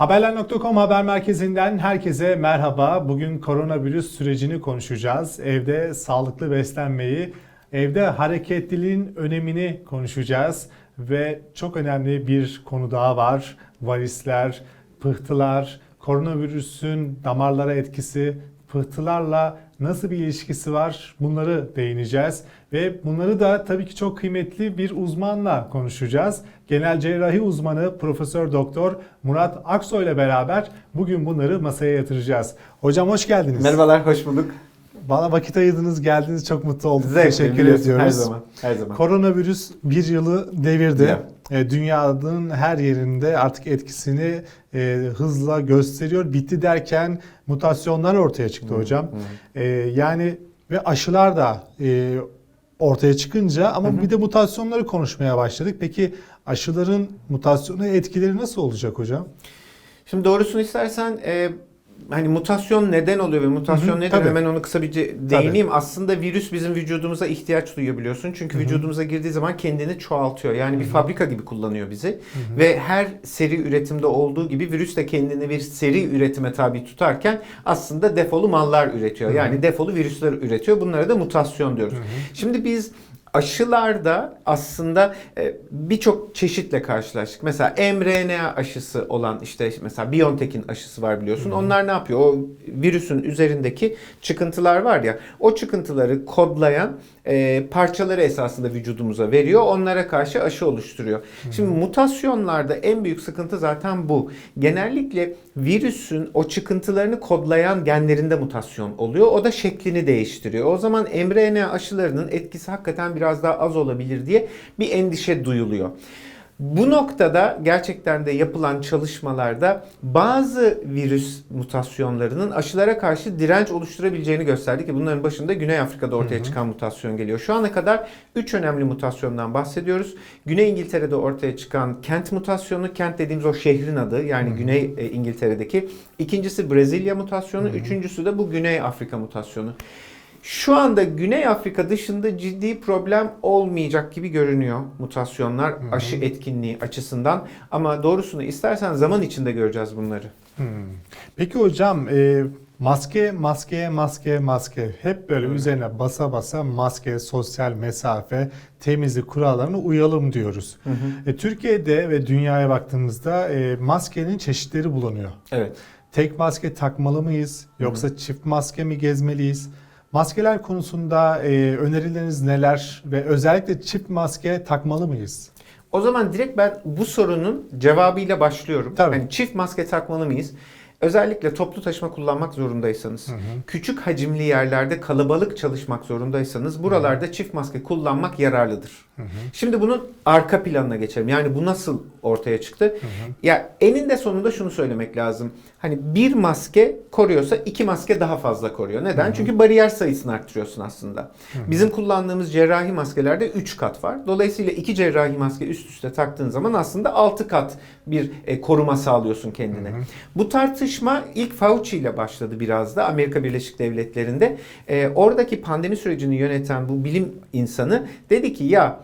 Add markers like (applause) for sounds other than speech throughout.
Haberler.com haber merkezinden herkese merhaba. Bugün koronavirüs sürecini konuşacağız. Evde sağlıklı beslenmeyi, evde hareketliliğin önemini konuşacağız. Ve çok önemli bir konu daha var. Varisler, pıhtılar, koronavirüsün damarlara etkisi, pıhtılarla nasıl bir ilişkisi var bunları değineceğiz. Ve bunları da tabii ki çok kıymetli bir uzmanla konuşacağız. Genel cerrahi uzmanı Profesör Doktor Murat Aksoy ile beraber bugün bunları masaya yatıracağız. Hocam hoş geldiniz. Merhabalar, hoş bulduk. Bana vakit ayırdınız, geldiniz. Çok mutlu olduk. Zevkle, Teşekkür ediyoruz. Her zaman, her zaman. Koronavirüs bir yılı devirdi. Ya. E, Dünyanın her yerinde artık etkisini e, hızla gösteriyor. Bitti derken mutasyonlar ortaya çıktı hocam. E, yani ve aşılar da e, ortaya çıkınca ama bir de mutasyonları konuşmaya başladık. Peki aşıların mutasyona etkileri nasıl olacak hocam? Şimdi doğrusunu istersen e, hani mutasyon neden oluyor ve mutasyon Hı hı, nedir tabii. hemen onu kısa bir değineyim. Aslında virüs bizim vücudumuza ihtiyaç duyuyor biliyorsun. Çünkü vücudumuza girdiği zaman kendini çoğaltıyor. Yani bir fabrika gibi kullanıyor bizi. Ve her seri üretimde olduğu gibi virüs de kendini bir seri üretime tabi tutarken aslında defolu mallar üretiyor. Yani defolu virüsler üretiyor. Bunlara da mutasyon diyoruz. Şimdi biz aşılarda aslında e, birçok çeşitle karşılaştık. Mesela mRNA aşısı olan işte mesela BioNTech'in aşısı var biliyorsun. Onlar ne yapıyor? O virüsün üzerindeki çıkıntılar var ya o çıkıntıları kodlayan e, parçaları esasında vücudumuza veriyor. Onlara karşı aşı oluşturuyor. Şimdi mutasyonlarda en büyük sıkıntı zaten bu. Genellikle virüsün o çıkıntılarını kodlayan genlerinde mutasyon oluyor. O da şeklini değiştiriyor. O zaman mRNA aşılarının etkisi hakikaten biraz daha az olabilir diye bir endişe duyuluyor. Bu noktada gerçekten de yapılan çalışmalarda bazı virüs mutasyonlarının aşılara karşı direnç oluşturabileceğini gösterdi ki bunların başında Güney Afrika'da ortaya çıkan mutasyon geliyor. Şu ana kadar 3 önemli mutasyondan bahsediyoruz. Güney İngiltere'de ortaya çıkan Kent mutasyonu, Kent dediğimiz o şehrin adı yani Güney e, İngiltere'deki. İkincisi Brezilya mutasyonu, üçüncüsü de bu Güney Afrika mutasyonu. Şu anda Güney Afrika dışında ciddi problem olmayacak gibi görünüyor mutasyonlar aşı etkinliği açısından. Ama doğrusunu istersen zaman içinde göreceğiz bunları. Hmm. Peki hocam e, maske, maske, maske, maske hep böyle üzerine basa basa maske, sosyal mesafe, temizlik kurallarına uyalım diyoruz. E, Türkiye'de ve dünyaya baktığımızda e, maskenin çeşitleri bulunuyor. Evet. Tek maske takmalı mıyız yoksa çift maske mi gezmeliyiz? Maskeler konusunda e, önerileriniz neler ve özellikle çift maske takmalı mıyız? O zaman direkt ben bu sorunun cevabıyla başlıyorum. Tabii. Yani çift maske takmalı mıyız? Özellikle toplu taşıma kullanmak zorundaysanız, küçük hacimli yerlerde kalabalık çalışmak zorundaysanız buralarda çift maske kullanmak yararlıdır. Şimdi bunun arka planına geçelim. Yani bu nasıl ortaya çıktı? Ya eninde sonunda şunu söylemek lazım. Hani bir maske koruyorsa iki maske daha fazla koruyor. Neden? Çünkü bariyer sayısını arttırıyorsun aslında. Bizim kullandığımız cerrahi maskelerde 3 kat var. Dolayısıyla iki cerrahi maske üst üste taktığın zaman aslında 6 kat bir e, koruma sağlıyorsun kendine. Bu tartışma ilk Fauci ile başladı biraz da Amerika Birleşik Devletleri'nde. E, oradaki pandemi sürecini yöneten bu bilim insanı dedi ki ya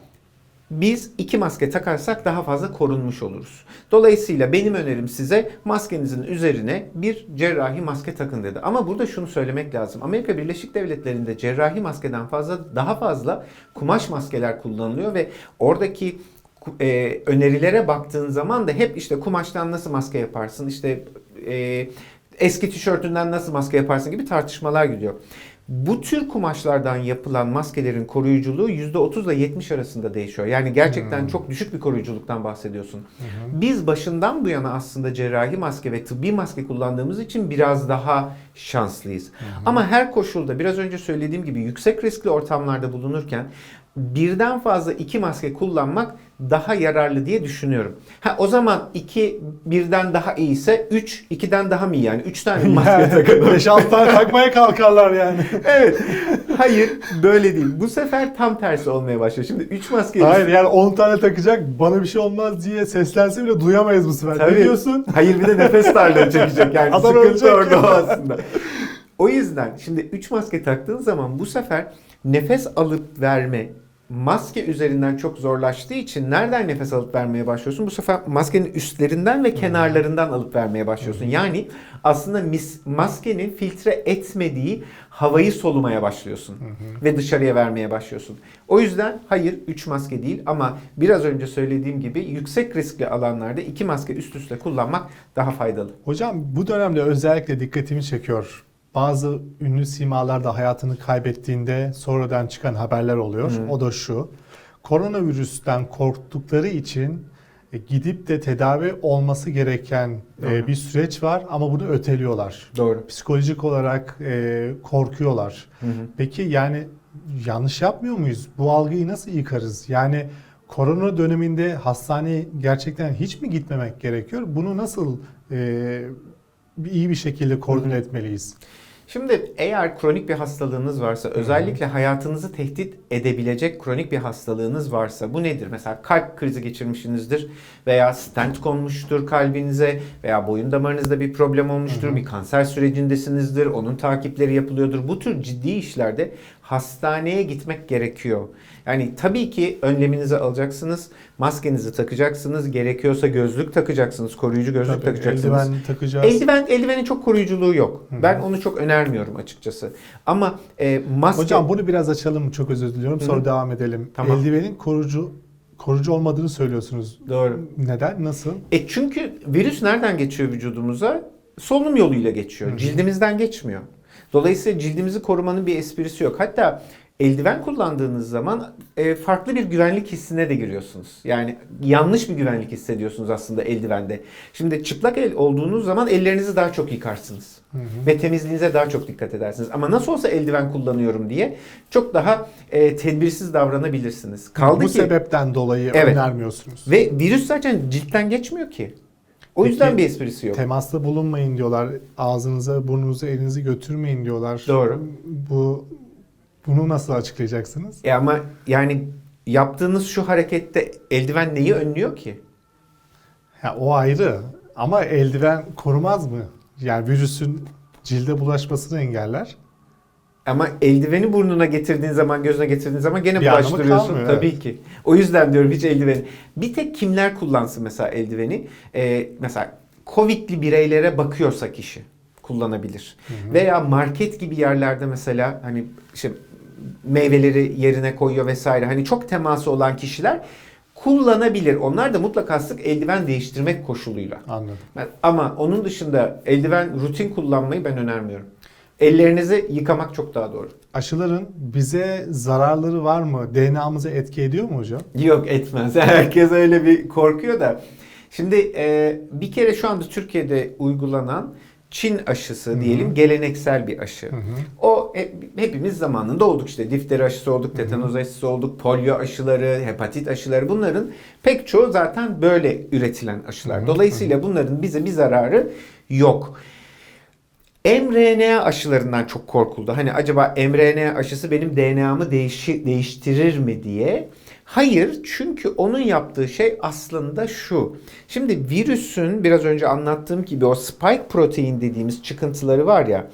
biz iki maske takarsak daha fazla korunmuş oluruz. Dolayısıyla benim önerim size maskenizin üzerine bir cerrahi maske takın dedi. Ama burada şunu söylemek lazım. Amerika Birleşik Devletleri'nde cerrahi maskeden fazla daha fazla kumaş maskeler kullanılıyor ve oradaki e, önerilere baktığın zaman da hep işte kumaştan nasıl maske yaparsın, işte e, eski tişörtünden nasıl maske yaparsın gibi tartışmalar gidiyor. Bu tür kumaşlardan yapılan maskelerin koruyuculuğu %30 ile 70 arasında değişiyor. Yani gerçekten çok düşük bir koruyuculuktan bahsediyorsun. Biz başından bu yana aslında cerrahi maske ve tıbbi maske kullandığımız için biraz daha şanslıyız. Ama her koşulda biraz önce söylediğim gibi yüksek riskli ortamlarda bulunurken birden fazla iki maske kullanmak daha yararlı diye düşünüyorum. Ha o zaman iki birden daha iyiyse 3 2'den daha mı iyi yani? 3 tane (laughs) maske takalım. 5-6 tane takmaya kalkarlar yani. (laughs) evet. Hayır böyle değil. Bu sefer tam tersi olmaya başlıyor. Şimdi 3 maske Hayır yani 10 tane takacak bana bir şey olmaz diye seslense bile duyamayız bu sefer. Ne diyorsun? Hayır bir de nefes (laughs) darlığı çekecek yani. Adam Sıkıntı orada o aslında. O yüzden şimdi 3 maske taktığın zaman bu sefer nefes alıp verme maske üzerinden çok zorlaştığı için nereden nefes alıp vermeye başlıyorsun? Bu sefer maskenin üstlerinden ve kenarlarından alıp vermeye başlıyorsun. Yani aslında mis, maskenin filtre etmediği havayı solumaya başlıyorsun ve dışarıya vermeye başlıyorsun. O yüzden hayır 3 maske değil ama biraz önce söylediğim gibi yüksek riskli alanlarda 2 maske üst üste kullanmak daha faydalı. Hocam bu dönemde özellikle dikkatimi çekiyor. Bazı ünlü simalar da hayatını kaybettiğinde sonradan çıkan haberler oluyor. Hı. O da şu. Koronavirüsten korktukları için e, gidip de tedavi olması gereken e, bir süreç var ama bunu öteliyorlar. Doğru. Psikolojik olarak e, korkuyorlar. Peki yani yanlış yapmıyor muyuz? Bu algıyı nasıl yıkarız? Yani korona döneminde hastaneye gerçekten hiç mi gitmemek gerekiyor? Bunu nasıl e, iyi bir şekilde koordine etmeliyiz? Şimdi eğer kronik bir hastalığınız varsa, özellikle hayatınızı tehdit edebilecek kronik bir hastalığınız varsa bu nedir? Mesela kalp krizi geçirmişsinizdir veya stent konmuştur kalbinize veya boyun damarınızda bir problem olmuştur, bir kanser sürecindesinizdir, onun takipleri yapılıyordur. Bu tür ciddi işlerde hastaneye gitmek gerekiyor. Yani tabii ki önleminizi alacaksınız, maskenizi takacaksınız, gerekiyorsa gözlük takacaksınız, koruyucu gözlük Tabii, takacaksınız. eldiven takacağız. Eldiven, eldivenin çok koruyuculuğu yok. Hı hı. Ben onu çok önermiyorum açıkçası. Ama e, maske... Hocam bunu biraz açalım. Çok özür diliyorum. Sonra Hı hı. devam edelim. Tamam. Eldivenin koruyucu koruyucu olmadığını söylüyorsunuz. Doğru. Neden? Nasıl? E çünkü virüs nereden geçiyor vücudumuza? Solunum yoluyla geçiyor. Hı hı. Cildimizden geçmiyor. Dolayısıyla cildimizi korumanın bir esprisi yok. Hatta eldiven kullandığınız zaman e, farklı bir güvenlik hissine de giriyorsunuz. Yani yanlış bir güvenlik hissediyorsunuz aslında eldivende. Şimdi çıplak el olduğunuz zaman ellerinizi daha çok yıkarsınız. Hı hı. ve temizliğinize daha çok dikkat edersiniz. Ama nasıl olsa eldiven kullanıyorum diye çok daha e, tedbirsiz davranabilirsiniz. Kaldı Bu ki sebepten dolayı Evet. önermiyorsunuz. ve virüs zaten ciltten geçmiyor ki. O Peki, yüzden bir esprisi yok. Temasta bulunmayın diyorlar. Ağzınıza, burnunuza, elinizi götürmeyin diyorlar. Doğru. Bu bunu nasıl açıklayacaksınız? E ama yani yaptığınız şu harekette eldiven neyi önlüyor ki? Ya o ayrı. Ama eldiven korumaz mı? Yani virüsün cilde bulaşmasını engeller. Ama eldiveni burnuna getirdiğin zaman, gözüne getirdiğin zaman gene Bir anlamı bulaştırıyorsun. kalmıyor, Tabii evet. ki. O yüzden diyorum hiç eldiveni. Bir tek kimler kullansın mesela eldiveni? Ee, mesela Covid'li bireylere bakıyorsa kişi kullanabilir. Veya market gibi yerlerde mesela hani işte meyveleri yerine koyuyor vesaire. Hani çok teması olan kişiler kullanabilir. Onlar da mutlaka sık eldiven değiştirmek koşuluyla. Anladım. Ben- ama onun dışında eldiven rutin kullanmayı ben önermiyorum. Ellerinizi yıkamak çok daha doğru. Aşıların bize zararları var mı? DNA'mıza etki ediyor mu hocam? Yok etmez. (laughs) Herkes öyle bir korkuyor da. Şimdi e, bir kere şu anda Türkiye'de uygulanan Çin aşısı diyelim geleneksel bir aşı. Hı hı. O hepimiz zamanında olduk işte difteri aşısı olduk, tetanoz aşısı olduk, polio aşıları, hepatit aşıları bunların pek çoğu zaten böyle üretilen aşılar. Hı hı, Dolayısıyla bunların bize bir zararı yok. mRNA aşılarından çok korkuldu. Hani acaba mRNA aşısı benim DNA'mı değişi, değiştirir mi diye. Hayır çünkü onun yaptığı şey aslında şu. Şimdi virüsün biraz önce anlattığım gibi o spike protein dediğimiz çıkıntıları var ya.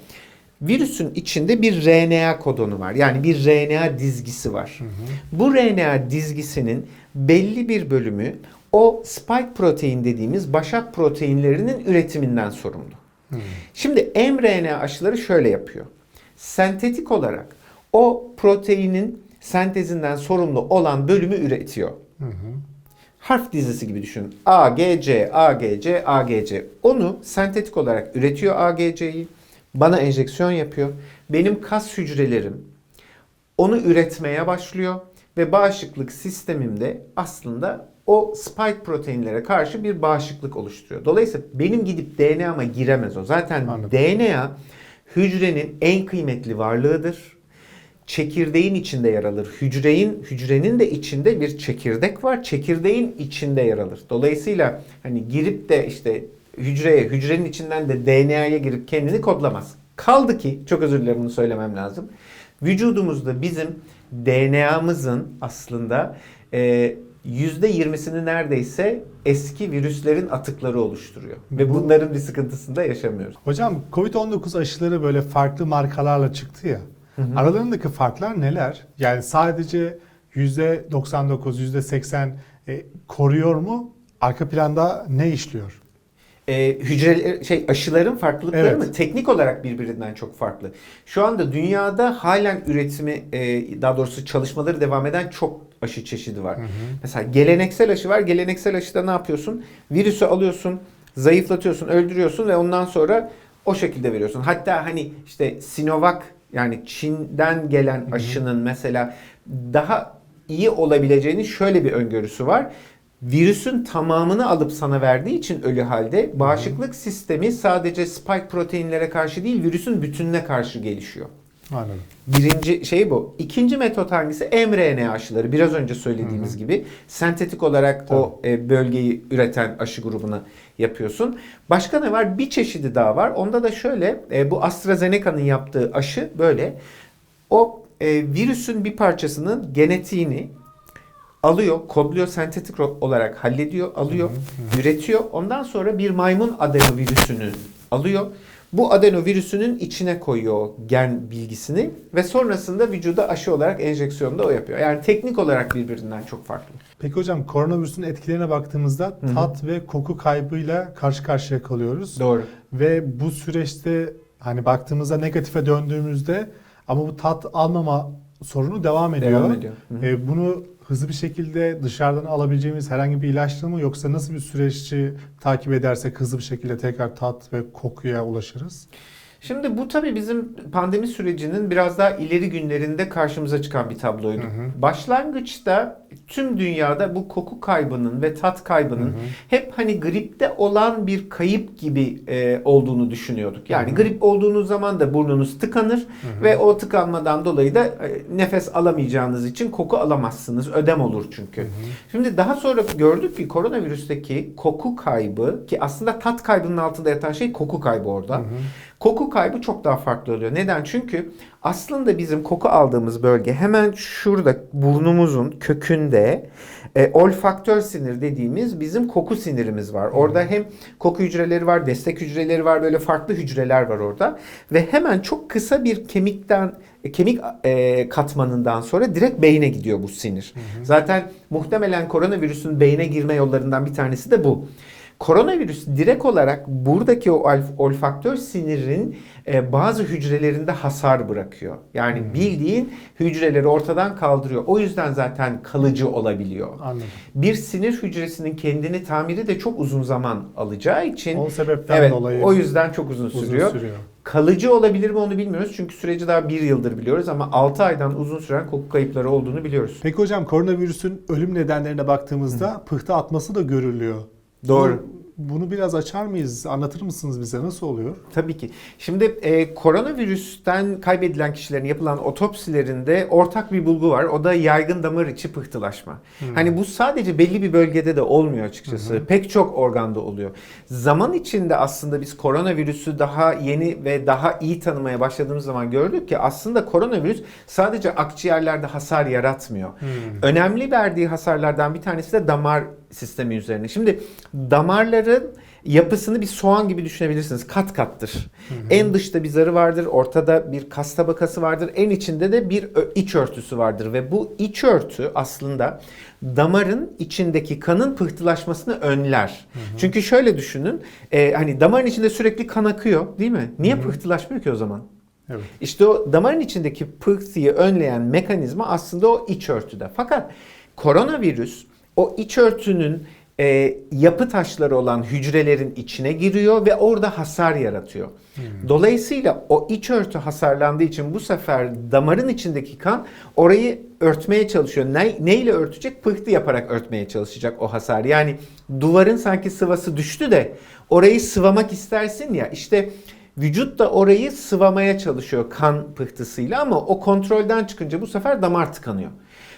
Virüsün içinde bir RNA kodonu var. Yani bir RNA dizgisi var. Bu RNA dizgisinin belli bir bölümü o spike protein dediğimiz başak proteinlerinin üretiminden sorumlu. Şimdi mRNA aşıları şöyle yapıyor. Sentetik olarak o proteinin sentezinden sorumlu olan bölümü üretiyor. Hı hı. Harf dizisi gibi düşünün. A, G, C, A, G, C, A, G, C. Onu sentetik olarak üretiyor A, G, C'yi. Bana enjeksiyon yapıyor. Benim kas hücrelerim onu üretmeye başlıyor ve bağışıklık sistemimde aslında o spike proteinlere karşı bir bağışıklık oluşturuyor. Dolayısıyla benim gidip DNA'ma giremez o. Zaten Anladım. DNA hücrenin en kıymetli varlığıdır. Çekirdeğin içinde yer alır. Hücrenin hücrenin de içinde bir çekirdek var. Çekirdeğin içinde yer alır. Dolayısıyla hani girip de işte hücreye, hücrenin içinden de DNA'ya girip kendini kodlamaz. Kaldı ki çok özür dilerim bunu söylemem lazım. Vücudumuzda bizim DNA'mızın aslında e, %20'sini neredeyse eski virüslerin atıkları oluşturuyor. Ve Bu- bunların bir sıkıntısını da yaşamıyoruz. Hocam Covid-19 aşıları böyle farklı markalarla çıktı ya. Aralarındaki farklar neler? Yani sadece %99, %80 e, koruyor mu? Arka planda ne işliyor? e, hücre şey aşıların farklılıkları Evet. mı teknik olarak birbirinden çok farklı. Şu anda dünyada halen üretimi e, daha doğrusu çalışmaları devam eden çok aşı çeşidi var. Mesela geleneksel aşı var. Geleneksel aşıda ne yapıyorsun? Virüsü alıyorsun, zayıflatıyorsun, öldürüyorsun ve ondan sonra o şekilde veriyorsun. Hatta hani işte Sinovac yani Çin'den gelen aşının mesela daha iyi olabileceğinin şöyle bir öngörüsü var. Virüsün tamamını alıp sana verdiği için ölü halde bağışıklık sistemi sadece spike proteinlere karşı değil virüsün bütününe karşı gelişiyor. Anladım. Birinci şey bu. İkinci metot hangisi? mRNA aşıları. Biraz önce söylediğimiz gibi sentetik olarak o e, bölgeyi üreten aşı grubunu yapıyorsun. Başka ne var? Bir çeşidi daha var. Onda da şöyle e, bu AstraZeneca'nın yaptığı aşı böyle. O e, virüsün bir parçasının genetiğini alıyor, kodluyor, sentetik olarak hallediyor, alıyor, üretiyor. Ondan sonra bir maymun adenovirüsünü alıyor. Bu adenovirüsünün içine koyuyor gen bilgisini ve sonrasında vücuda aşı olarak enjeksiyonda o yapıyor. Yani teknik olarak birbirinden çok farklı. Peki hocam koronavirüsün etkilerine baktığımızda hı. tat ve koku kaybıyla karşı karşıya kalıyoruz. Doğru. Ve bu süreçte hani baktığımızda negatife döndüğümüzde ama bu tat almama sorunu devam ediyor. Devam ediyor. Hı hı. E, bunu hızlı bir şekilde dışarıdan alabileceğimiz herhangi bir ilaçla mı yoksa nasıl bir süreççi takip edersek hızlı bir şekilde tekrar tat ve kokuya ulaşırız? Şimdi bu tabii bizim pandemi sürecinin biraz daha ileri günlerinde karşımıza çıkan bir tabloydu. Hı hı. Başlangıçta tüm dünyada bu koku kaybının ve tat kaybının Hı hı. hep hani gripte olan bir kayıp gibi e, olduğunu düşünüyorduk. Yani Hı hı. grip olduğunuz zaman da burnunuz tıkanır hı. ve o tıkanmadan dolayı da e, nefes alamayacağınız için koku alamazsınız. Ödem olur çünkü. Şimdi daha sonra gördük ki koronavirüsteki koku kaybı ki aslında tat kaybının altında yatan şey koku kaybı orada. Koku kaybı çok daha farklı oluyor. Neden? Çünkü aslında bizim koku aldığımız bölge hemen şurada burnumuzun kökünde e, olfaktör sinir dediğimiz bizim koku sinirimiz var. Orada hem koku hücreleri var, destek hücreleri var, böyle farklı hücreler var orada ve hemen çok kısa bir kemikten e, kemik e, katmanından sonra direkt beyne gidiyor bu sinir. Zaten muhtemelen koronavirüsün beyne girme yollarından bir tanesi de bu. Koronavirüs direkt olarak buradaki o olf- olfaktör sinirin e, bazı hücrelerinde hasar bırakıyor. Yani bildiğin hücreleri ortadan kaldırıyor. O yüzden zaten kalıcı olabiliyor. Anladım. Bir sinir hücresinin kendini tamiri de çok uzun zaman alacağı için O sebepten evet dolayı o yüzden çok uzun uzun sürüyor. sürüyor. Kalıcı olabilir mi onu bilmiyoruz. Çünkü süreci daha bir yıldır biliyoruz ama 6 aydan uzun süren koku kayıpları olduğunu biliyoruz. Peki hocam koronavirüsün ölüm nedenlerine baktığımızda pıhtı atması da görülüyor. Doğru. Bunu, bunu biraz açar mıyız? Anlatır mısınız bize? Nasıl oluyor? Tabii ki. Şimdi e, koronavirüsten kaybedilen kişilerin yapılan otopsilerinde ortak bir bulgu var. O da yaygın damar içi pıhtılaşma. Hani bu sadece belli bir bölgede de olmuyor açıkçası. Pek çok organda oluyor. Zaman içinde aslında biz koronavirüsü daha yeni ve daha iyi tanımaya başladığımız zaman gördük ki aslında koronavirüs sadece akciğerlerde hasar yaratmıyor. Önemli verdiği hasarlardan bir tanesi de damar sistemi üzerine. Şimdi damarların yapısını bir soğan gibi düşünebilirsiniz. Kat kattır. En dışta bir zarı vardır, ortada bir kas tabakası vardır, en içinde de bir iç örtüsü vardır ve bu iç örtü aslında damarın içindeki kanın pıhtılaşmasını önler. Çünkü şöyle düşünün, e, hani damarın içinde sürekli kan akıyor, değil mi? Niye pıhtılaşmıyor ki o zaman? Evet. İşte o damarın içindeki pıhtıyı önleyen mekanizma aslında o iç örtüde. Fakat koronavirüs o iç örtünün e, yapı taşları olan hücrelerin içine giriyor ve orada hasar yaratıyor. Dolayısıyla o iç örtü hasarlandığı için bu sefer damarın içindeki kan orayı örtmeye çalışıyor. Ne, neyle örtecek? Pıhtı yaparak örtmeye çalışacak o hasar. Yani duvarın sanki sıvası düştü de orayı sıvamak istersin ya işte Vücut da orayı sıvamaya çalışıyor kan pıhtısıyla ama o kontrolden çıkınca bu sefer damar tıkanıyor.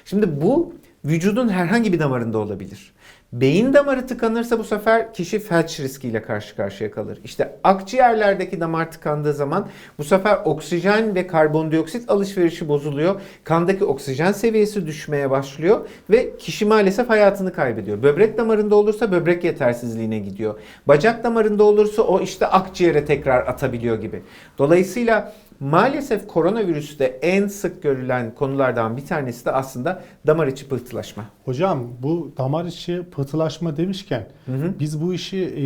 Şimdi bu vücudun herhangi bir damarında olabilir. Beyin damarı tıkanırsa bu sefer kişi felç riskiyle karşı karşıya kalır. İşte akciğerlerdeki damar tıkandığı zaman bu sefer oksijen ve karbondioksit alışverişi bozuluyor. Kandaki oksijen seviyesi düşmeye başlıyor ve kişi maalesef hayatını kaybediyor. Böbrek damarında olursa böbrek yetersizliğine gidiyor. Bacak damarında olursa o işte akciğere tekrar atabiliyor gibi. Dolayısıyla maalesef koronavirüste en sık görülen konulardan bir tanesi de aslında damar içi pıhtılaşma. Hocam bu damar içi pıhtılaşma demişken Hı hı. biz bu işi e,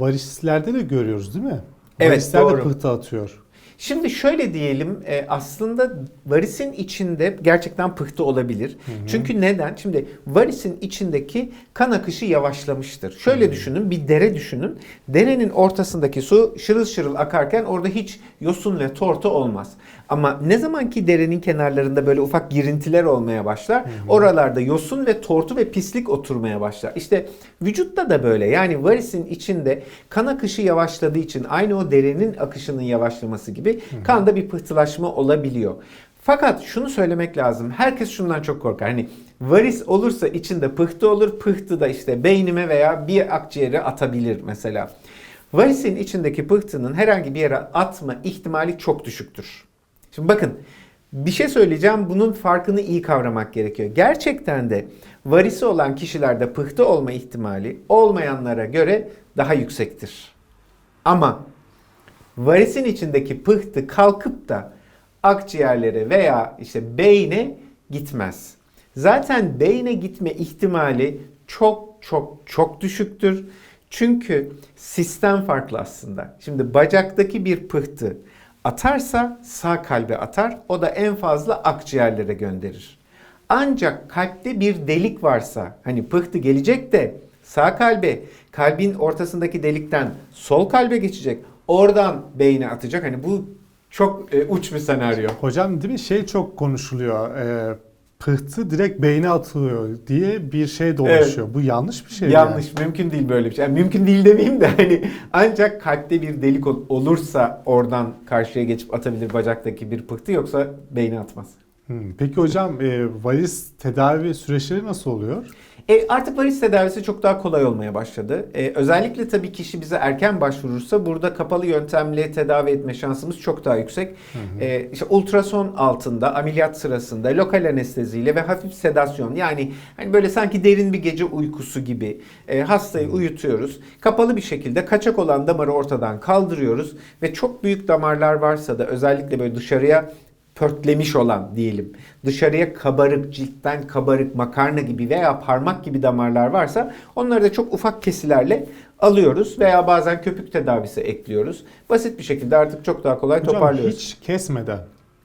varislerde de görüyoruz değil mi? Evet, Varisler de doğru. pıhtı atıyor. Şimdi şöyle diyelim e, aslında varisin içinde gerçekten pıhtı olabilir. Çünkü neden? Şimdi varisin içindeki kan akışı yavaşlamıştır. Şöyle düşünün bir dere düşünün. Derenin ortasındaki su şırıl şırıl akarken orada hiç yosun ve tortu olmaz. Ama ne zaman ki derenin kenarlarında böyle ufak girintiler olmaya başlar, oralarda yosun ve tortu ve pislik oturmaya başlar. İşte vücutta da böyle. Yani varisin içinde kan akışı yavaşladığı için aynı o derenin akışının yavaşlaması gibi kanda bir pıhtılaşma olabiliyor. Fakat şunu söylemek lazım. Herkes şundan çok korkar. Hani varis olursa içinde pıhtı olur. Pıhtı da işte beynime veya bir akciğere atabilir mesela. Varisin içindeki pıhtının herhangi bir yere atma ihtimali çok düşüktür. Şimdi bakın bir şey söyleyeceğim. Bunun farkını iyi kavramak gerekiyor. Gerçekten de varisi olan kişilerde pıhtı olma ihtimali olmayanlara göre daha yüksektir. Ama varisin içindeki pıhtı kalkıp da akciğerlere veya işte beyne gitmez. Zaten beyne gitme ihtimali çok çok çok düşüktür. Çünkü sistem farklı aslında. Şimdi bacaktaki bir pıhtı atarsa sağ kalbe atar. O da en fazla akciğerlere gönderir. Ancak kalpte bir delik varsa hani pıhtı gelecek de sağ kalbe kalbin ortasındaki delikten sol kalbe geçecek. Oradan beyne atacak. Hani bu çok e, uç bir senaryo. Hocam değil mi şey çok konuşuluyor. E, pıhtı direkt beyne atılıyor diye bir şey dolaşıyor. Bu yanlış bir şey. Yanlış, mümkün değil böyle bir şey. Yani mümkün değil demeyeyim de hani ancak kalpte bir delik ol- olursa oradan karşıya geçip atabilir bacaktaki bir pıhtı yoksa beyne atmaz. yani? Hmm, Peki hocam e, varis tedavi süreçleri nasıl oluyor? E, artık varis tedavisi çok daha kolay olmaya başladı. E, özellikle tabii kişi bize erken başvurursa burada kapalı yöntemle tedavi etme şansımız çok daha yüksek. E, işte ultrason altında, ameliyat sırasında, lokal anesteziyle ve hafif sedasyon yani hani böyle sanki derin bir gece uykusu gibi e, hastayı uyutuyoruz. Kapalı bir şekilde kaçak olan damarı ortadan kaldırıyoruz ve çok büyük damarlar varsa da özellikle böyle dışarıya pörtlemiş olan diyelim. Dışarıya kabarık, ciltten kabarık, makarna gibi veya parmak gibi damarlar varsa onları da çok ufak kesilerle alıyoruz veya bazen köpük tedavisi ekliyoruz. Basit bir şekilde artık çok daha kolay Hocam toparlıyoruz. hiç kesmeden,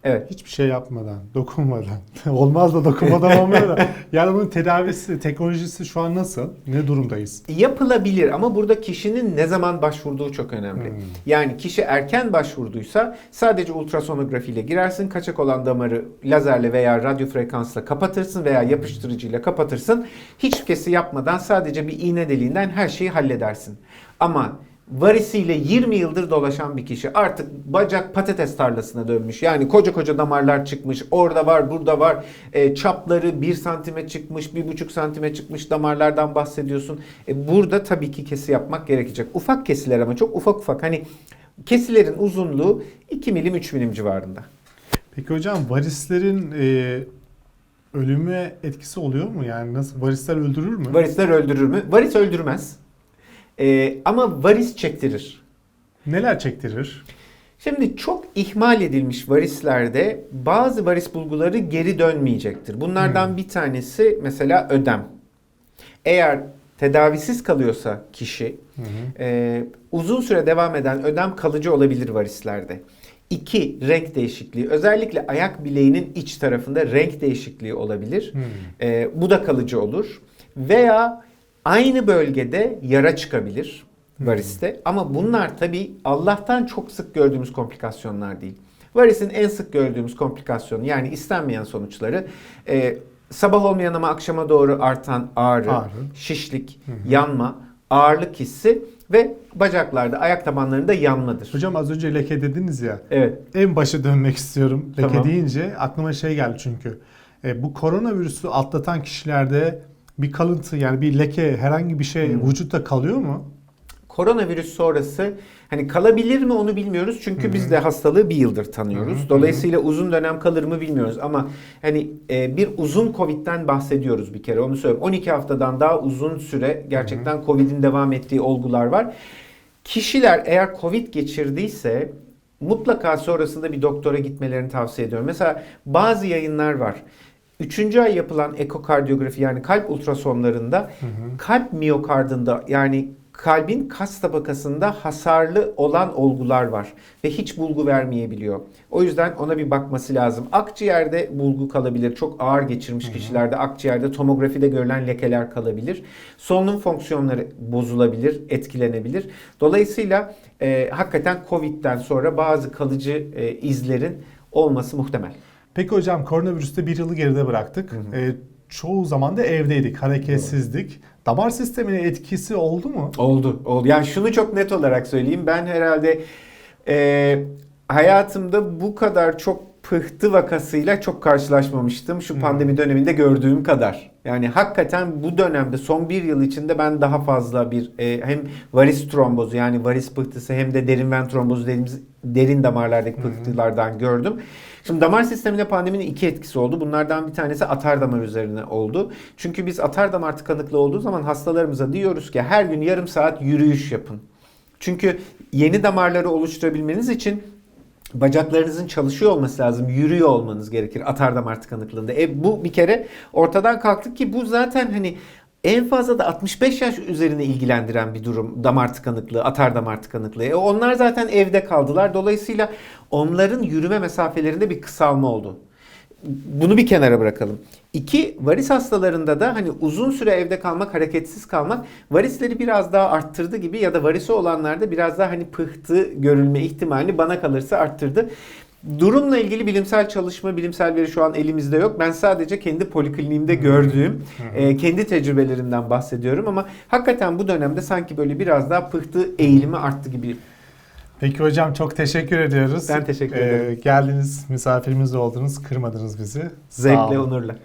Evet. hiçbir şey yapmadan, dokunmadan. (laughs) Olmaz da dokunmadan (laughs) olmuyor da. Yani bunun tedavisi, teknolojisi şu an nasıl? Ne durumdayız? Yapılabilir ama burada kişinin ne zaman başvurduğu çok önemli. Hmm. Yani kişi erken başvurduysa sadece ultrasonografiyle girersin, kaçak olan damarı lazerle veya radyo frekansla kapatırsın veya yapıştırıcıyla kapatırsın. Hiç kesi yapmadan sadece bir iğne deliğinden her şeyi halledersin. Ama varisiyle 20 yıldır dolaşan bir kişi artık bacak patates tarlasına dönmüş. Yani koca koca damarlar çıkmış. Orada var, burada var. E, çapları 1 santime çıkmış, 1,5 santime çıkmış damarlardan bahsediyorsun. E, burada tabii ki kesi yapmak gerekecek. Ufak kesiler ama çok ufak ufak. Hani kesilerin uzunluğu 2 milim 3 milim civarında. Peki hocam varislerin e, ölüme etkisi oluyor mu? Yani nasıl varisler öldürür mü? Varisler öldürür mü? Varis öldürmez. E, ama varis çektirir. Neler çektirir? Şimdi çok ihmal edilmiş varislerde bazı varis bulguları geri dönmeyecektir. Bunlardan Hmm. bir tanesi mesela ödem. Eğer tedavisiz kalıyorsa kişi Hı hı. e, uzun süre devam eden ödem kalıcı olabilir varislerde. İki, renk değişikliği. Özellikle ayak bileğinin iç tarafında renk değişikliği olabilir. Hmm. E, bu da kalıcı olur. Veya aynı bölgede yara çıkabilir variste. Ama bunlar tabii Allah'tan çok sık gördüğümüz komplikasyonlar değil. Varisin en sık gördüğümüz komplikasyonu yani istenmeyen sonuçları e, sabah olmayan ama akşama doğru artan ağrı, Ağrı. şişlik, Hı hı. yanma, ağırlık hissi ve bacaklarda, ayak tabanlarında yanmadır. Hocam az önce leke dediniz ya. Evet. En başa dönmek istiyorum. Leke Tamam. deyince aklıma şey geldi çünkü. E, bu koronavirüsü atlatan kişilerde bir kalıntı yani bir leke herhangi bir şey Hı. vücutta kalıyor mu? Koronavirüs sonrası hani kalabilir mi onu bilmiyoruz. Çünkü biz de hastalığı bir yıldır tanıyoruz. Hı. Dolayısıyla uzun dönem kalır mı bilmiyoruz. Ama hani e, bir uzun Covid'den bahsediyoruz bir kere onu söyleyeyim. 12 haftadan daha uzun süre gerçekten Covid'in devam ettiği olgular var. Kişiler eğer Covid geçirdiyse mutlaka sonrasında bir doktora gitmelerini tavsiye ediyorum. Mesela bazı yayınlar var. Üçüncü ay yapılan ekokardiyografi yani kalp ultrasonlarında kalp miyokardında yani kalbin kas tabakasında hasarlı olan olgular var ve hiç bulgu vermeyebiliyor. O yüzden ona bir bakması lazım. Akciğerde bulgu kalabilir. Çok ağır geçirmiş kişilerde akciğerde tomografide görülen lekeler kalabilir. Solunum fonksiyonları bozulabilir, etkilenebilir. Dolayısıyla e, hakikaten Covid'den sonra bazı kalıcı e, izlerin olması muhtemel. Peki hocam koronavirüste bir yılı geride bıraktık. Hı hı. Ee, çoğu zaman da evdeydik, hareketsizdik. Damar sistemine etkisi oldu mu? Oldu, oldu. Yani şunu çok net olarak söyleyeyim. Ben herhalde e, hayatımda bu kadar çok pıhtı vakasıyla çok karşılaşmamıştım. Şu pandemi döneminde gördüğüm kadar. Yani hakikaten bu dönemde son bir yıl içinde ben daha fazla bir e, hem varis trombozu yani varis pıhtısı hem de derin ven trombozu dediğimiz derin damarlardaki pıhtılardan gördüm. Şimdi damar sisteminde pandeminin iki etkisi oldu. Bunlardan bir tanesi atar damar üzerine oldu. Çünkü biz atar damar tıkanıklığı olduğu zaman hastalarımıza diyoruz ki her gün yarım saat yürüyüş yapın. Çünkü yeni damarları oluşturabilmeniz için bacaklarınızın çalışıyor olması lazım. Yürüyor olmanız gerekir atar damar tıkanıklığında. E bu bir kere ortadan kalktı ki bu zaten hani en fazla da 65 yaş üzerine ilgilendiren bir durum damar tıkanıklığı, atar damar tıkanıklığı. E onlar zaten evde kaldılar. Dolayısıyla onların yürüme mesafelerinde bir kısalma oldu. Bunu bir kenara bırakalım. İki, varis hastalarında da hani uzun süre evde kalmak, hareketsiz kalmak varisleri biraz daha arttırdı gibi ya da varisi olanlarda biraz daha hani pıhtı görülme ihtimalini bana kalırsa arttırdı. Durumla ilgili bilimsel çalışma, bilimsel veri şu an elimizde yok. Ben sadece kendi polikliniğimde gördüğüm, e, kendi tecrübelerimden bahsediyorum ama hakikaten bu dönemde sanki böyle biraz daha pıhtı eğilimi arttı gibi. Peki hocam çok teşekkür ediyoruz. Ben teşekkür Ee, ederim. geldiniz, misafirimiz oldunuz, kırmadınız bizi. Zevkle, onurla.